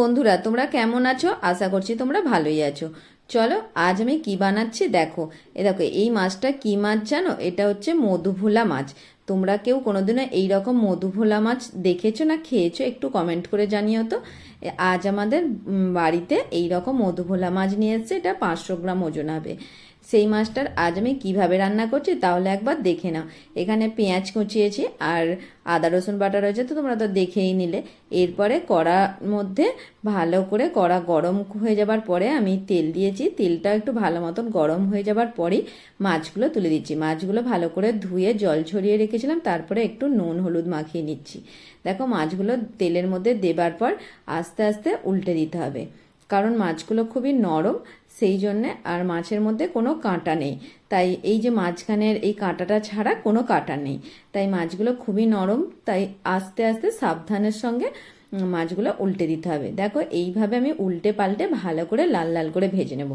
বন্ধুরা, তোমরা কেমন আছো? আশা করছি তোমরা ভালোই আছো। চলো, আজ আমি কি বানাচ্ছি দেখো। এ দেখো, এই মাছটা কি মাছ জানো? এটা হচ্ছে মধুভোলা মাছ। তোমরা কেউ কোনোদিনও এই রকম মধুভোলা মাছ দেখেছ না খেয়েছো? একটু কমেন্ট করে জানিও তো। আজ আমাদের বাড়িতে এই রকম মধুভোলা মাছ নিয়ে এসছে, এটা পাঁচশো গ্রাম ওজন হবে। সেই মাছটার আজ আমি কীভাবে রান্না করছি তাহলে একবার দেখে নাও। এখানে পেঁয়াজ কুচিয়েছি আর আদা, রসুন বাটা রয়েছে তো তোমরা তো দেখেই নিলে। এরপরে কড়ার মধ্যে ভালো করে কড়া গরম হয়ে যাবার পরে আমি তেল দিয়েছি। তেলটা একটু ভালো মতন গরম হয়ে যাবার পরেই মাছগুলো তুলে দিচ্ছি। মাছগুলো ভালো করে ধুয়ে জল ছড়িয়ে রেখেছিলাম, তারপরে একটু নুন হলুদ মাখিয়ে নিচ্ছি। দেখো মাছগুলো তেলের মধ্যে দেবার পর আস্তে আস্তে উল্টে দিতে হবে। কারণ মাছগুলো খুবই নরম, সেই জন্যে আর মাছের মধ্যে কোনো কাঁটা নেই। তাই এই যে মাঝখানের এই কাঁটাটা ছাড়া কোনো কাঁটা নেই। তাই মাছগুলো খুবই নরম, তাই আস্তে আস্তে সাবধানের সঙ্গে মাছগুলো উল্টে দিতে হবে। দেখো, এইভাবে আমি উল্টে পাল্টে ভালো করে লাল লাল করে ভেজে নেব।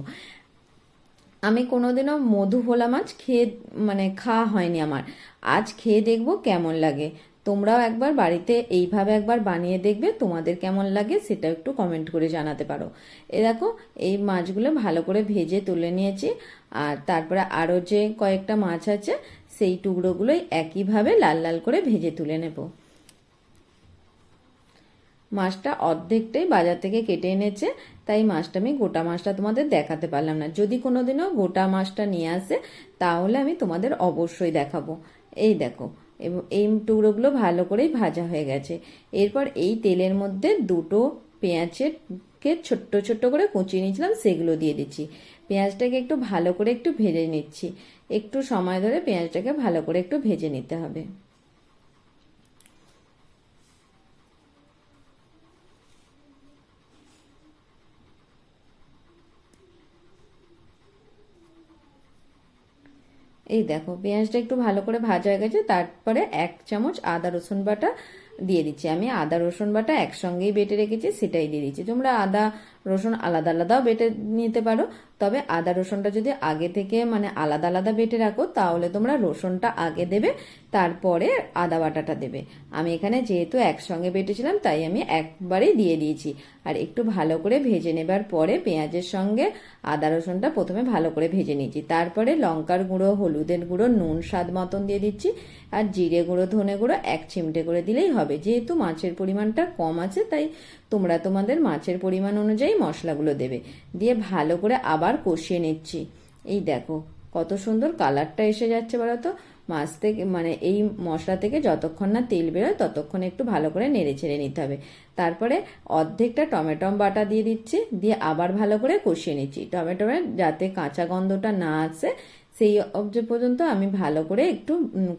আমি কোনোদিনও মধু ভোলা মাছ খেয়ে মানে খাওয়া হয়নি আমার। আজ খেয়ে দেখব কেমন লাগে। তোমরাও একবার বাড়িতে এইভাবে একবার বানিয়ে দেখবে, তোমাদের কেমন লাগে সেটা একটু কমেন্ট করে জানাতে পারো। এ দেখো, এই মাছগুলো ভালো করে ভেজে তুলে নিয়েছি, আর তারপরে আরও যে কয়েকটা মাছ আছে, সেই টুকরোগুলোই একইভাবে লাল লাল করে ভেজে তুলে নেব। মাছটা অর্ধেকটাই বাজার থেকে কেটে এনেছে, তাই মাছটা আমি গোটা মাছটা তোমাদের দেখাতে পারলাম না। যদি কোনোদিনও গোটা মাছটা নিয়ে আসে, তাহলে আমি তোমাদের অবশ্যই দেখাবো। এই দেখো এবং এই টুকরোগুলো ভালো করেই ভাজা হয়ে গেছে। এরপর এই তেলের মধ্যে দুটো পেঁয়াজের কে ছোট্ট ছোট্ট করে কুচিয়ে নিয়েছিলাম, সেগুলো দিয়ে দিচ্ছি। পেঁয়াজটাকে একটু ভালো করে একটু ভেজে নিচ্ছি। একটু সময় ধরে পেঁয়াজটাকে ভালো করে একটু ভেজে নিতে হবে। এই দেখো পেঁয়াজটা একটু ভালো করে ভাজা হয়ে গেছে, তারপরে এক চামচ আদা রসুন বাটা দিয়ে দিচ্ছি। আমি আদা, রসুন বাটা একসঙ্গেই বেটে রেখেছি, সেটাই দিয়ে দিচ্ছি। তোমরা আদা, রসুন আলাদা আলাদাও বেটে নিতে পারো, তবে আদা, রসুনটা যদি আগে থেকে মানে আলাদা আলাদা বেটে রাখো, তাহলে তোমরা রসুনটা আগে দেবে, তারপরে আদা বাটাটা দেবে। আমি এখানে যেহেতু একসঙ্গে বেটেছিলাম, তাই আমি একবারেই দিয়ে দিয়েছি। আর একটু ভালো করে ভেজে নেবার পরে পেঁয়াজের সঙ্গে আদা, রসুনটা প্রথমে ভালো করে ভেজে নিয়েছি। তারপরে লঙ্কার গুঁড়ো, হলুদের গুঁড়ো, নুন স্বাদ মতন দিয়ে দিচ্ছি, আর জিরে গুঁড়ো, ধনে গুঁড়ো এক চিমটে করে দিলেই হবে। যেহেতু মাছের পরিমাণটা কম আছে, তাই তোমরা তোমাদের মাছের পরিমাণ অনুযায়ী মশলাগুলো দেবে। দিয়ে ভালো করে আবার কষিয়ে নিচ্ছি। এই দেখো, কত সুন্দর কালারটা এসে যাচ্ছে বলো তো মাছ থেকে মানে এই মশলা থেকে যতক্ষণ না তেল বেরোয়, ততক্ষণ একটু ভালো করে নেড়ে ছেড়ে নিতে হবে। তারপরে অর্ধেকটা টমেটম বাটা দিয়ে দিচ্ছি। দিয়ে আবার ভালো করে কষিয়ে নিচ্ছি। টমেটোমের যাতে কাঁচা গন্ধটা না আসে, সেই অবধি পর্যন্ত আমি ভালো করে একটু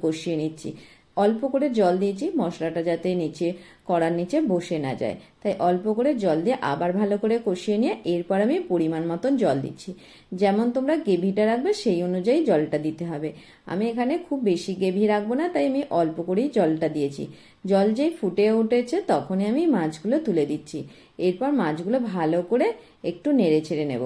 কষিয়ে নিচ্ছি। অল্প করে জল দিয়েছি, মশলাটা যাতে নিচে, কড়ার নিচে বসে না যায়। তাই অল্প করে জল দিয়ে আবার ভালো করে কষিয়ে নিয়ে এরপর আমি পরিমাণ মতন জল দিচ্ছি। যেমন তোমরা গেভিটা রাখবে, সেই অনুযায়ী জলটা দিতে হবে। আমি এখানে খুব বেশি গেভি রাখব না, তাই আমি অল্প করেই জলটা দিয়েছি। জল যেই ফুটে উঠেছে, তখনই আমি মাছগুলো তুলে দিচ্ছি। এরপর মাছগুলো ভালো করে একটু নেড়ে ছেড়ে নেব।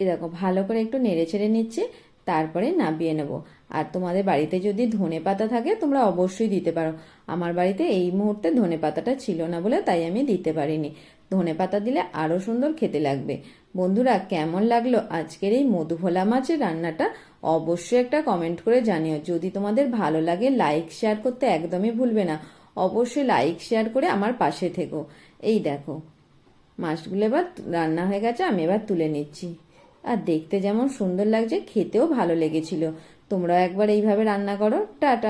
এরকম ভালো করে একটু নেড়ে ছেড়ে নিচ্ছে। তারপরে নাবিয়ে নেব। আর তোমাদের বাড়িতে যদি ধনে পাতা থাকে, তোমরা অবশ্যই দিতে পারো। আমার বাড়িতে এই মুহূর্তে ধনে পাতাটা ছিল না বলে তাই আমি দিতে পারিনি। ধনে পাতা দিলে আরও সুন্দর খেতে লাগবে। বন্ধুরা, কেমন লাগল আজকের এই মধুভোলা মাছের রান্নাটা? অবশ্যই একটা কমেন্ট করে জানিও। যদি তোমাদের ভালো লাগে লাইক শেয়ার করতে একদমই ভুলবে না। অবশ্যই লাইক শেয়ার করে আমার পাশে থেকো। এই দেখো, মাছগুলো এবার রান্না হয়ে গেছে, আমি এবার তুলে নিচ্ছি। আর দেখতে যেমন সুন্দর লাগছে খেতেও ভালো লেগেছিল। তোমরাও একবার এইভাবে রান্না করো। টাটা।